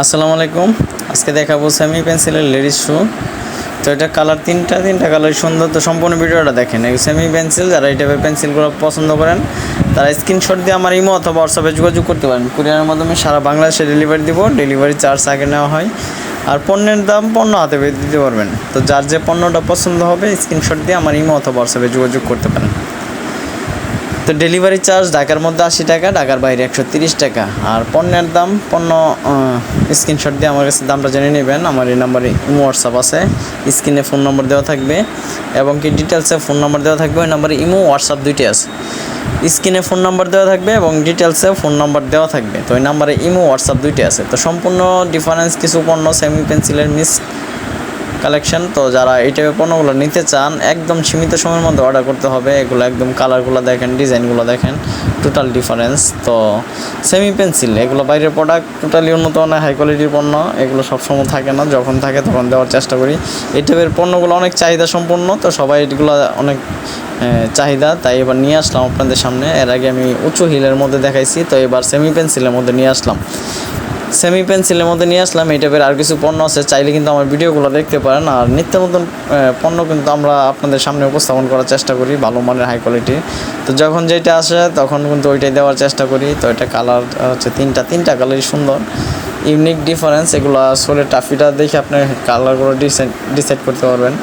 আসসালামু আলাইকুম। আজকে দেখাবো সেমি পেন্সিলের লেডিস শু তো এটা কালার তিনটা তিনটা কালার সুন্দর। তো সম্পূর্ণ ভিডিওটা দেখেন। সেমি পেন্সিল যারা এই টাইপের পেন্সিলগুলো পছন্দ করেন, তারা স্ক্রিনশট দিয়ে আমার ইমো অথবা হোয়াটসঅ্যাপে যোগাযোগ করতে পারেন। কুরিয়ারের মাধ্যমে সারা বাংলাদেশে ডেলিভারি দিব। ডেলিভারি চার্জ আগে নেওয়া হয়। আর পণ্যের দাম পণ্য হাতে দিতে পারবেন। তো যার যে পণ্যটা পছন্দ হবে স্ক্রিনশট দিয়ে আমার ইমো অথবা হোয়াটসঅ্যাপে যোগাযোগ করতে পারেন। তো ডেলিভারি চার্জ ঢাকার মধ্যে আশি টাকা, ঢাকার বাইরে একশো তিরিশ টাকা। আর পণ্যের দাম, পণ্য স্ক্রিনশট দিয়ে আমার কাছে দামটা জেনে নেবেন। আমার এই নাম্বারে হোয়াটসঅ্যাপ আছে। স্ক্রিনে ফোন নম্বর দেওয়া থাকবে। এবং কি ডিটেলসে ফোন নম্বর দেওয়া থাকবে, ওই নাম্বারে ইমো হোয়াটসঅ্যাপ দুইটি আছে। স্ক্রিনে ফোন নাম্বার দেওয়া থাকবে এবং ডিটেলসে ফোন নাম্বার দেওয়া থাকবে। তো ওই নাম্বারে ইমো হোয়াটসঅ্যাপ দুইটাই আছে। তো সম্পূর্ণ ডিফারেন্স কিছু পণ্য সেমি পেন্সিলের মিস কালেকশন তো যারা এই টাইপের পণ্যগুলো নিতে চান, একদম সীমিত সময়ের মধ্যে অর্ডার করতে হবে। এগুলো একদম কালারগুলো দেখেন ডিজাইনগুলো দেখেন টোটাল ডিফারেন্স তো সেমি পেন্সিল এগুলো বাইরের প্রোডাক্ট টোটালি উন্নত মানের হাই কোয়ালিটির পণ্য। এগুলো সবসময় থাকে না, যখন থাকে তখন দেওয়ার চেষ্টা করি। এই টাইপের পণ্যগুলো অনেক চাহিদা সম্পন্ন, তো সবাই এগুলো অনেক চাহিদা। তাই এবার নিয়ে আসলাম আপনাদের সামনে। এর আগে আমি উঁচু হিলের মধ্যে দেখাইছি, তো এবার সেমি পেন্সিলের মধ্যে নিয়ে আসলাম। সেমি পেন্সিলের মধ্যে নিয়ে আসলাম, এই টাইপের আর কিছু পণ্য আছে, চাইলে কিন্তু আমার ভিডিওগুলো দেখতে পারেন। আর নিত্য নতুন পণ্য কিন্তু আমরা আপনাদের সামনে উপস্থাপন করার চেষ্টা করি, ভালো মানের হাই কোয়ালিটি তো যখন যেটা আসে, তখন কিন্তু ওইটাই দেওয়ার চেষ্টা করি। তো এটা কালার হচ্ছে তিনটা তিনটা কালারই সুন্দর। ইউনিক ডিফারেন্স এগুলো আসলে টাফিটা দেখে আপনি কালারগুলো ডিসাইড ডিসাইড করতে পারবেন।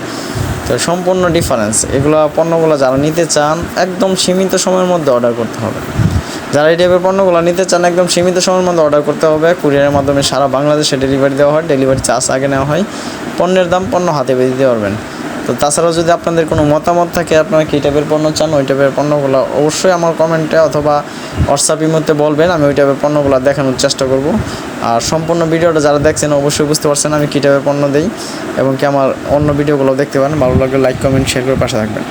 তো সম্পূর্ণ ডিফারেন্স এগুলো পণ্যগুলো যারা নিতে চান, একদম সীমিত সময়ের মধ্যে অর্ডার করতে হবে। যারা এই টাইপের পণ্যগুলো নিতে চান, একদম সীমিত সময়ের মধ্যে অর্ডার করতে হবে। কুরিয়ারের মাধ্যমে সারা বাংলাদেশে ডেলিভারি দেওয়া হয় ডেলিভারি চার্জ আগে নেওয়া হয়। পণ্যের দাম পণ্য হাতে পেয়ে দিতে পারবেন। তো তাছাড়াও যদি আপনাদের কোনো মতামত থাকে, আপনারা কী টাইপের পণ্য চান, ওই টাইপের পণ্যগুলো অবশ্যই আমার কমেন্টে অথবা হোয়াটসঅ্যাপ মধ্যে বলবেন, আমি ওই টাইপের পণ্যগুলো দেখানোর চেষ্টা করব। আর সম্পূর্ণ ভিডিওটা যারা দেখছেন, অবশ্যই বুঝতে পারছেন আমি কী টাইপের পণ্য দিই এবং কি আমার অন্য ভিডিওগুলো দেখতে পারেন। ভালো লাগলে লাইক কমেন্ট শেয়ার করে পাশে থাকবেন।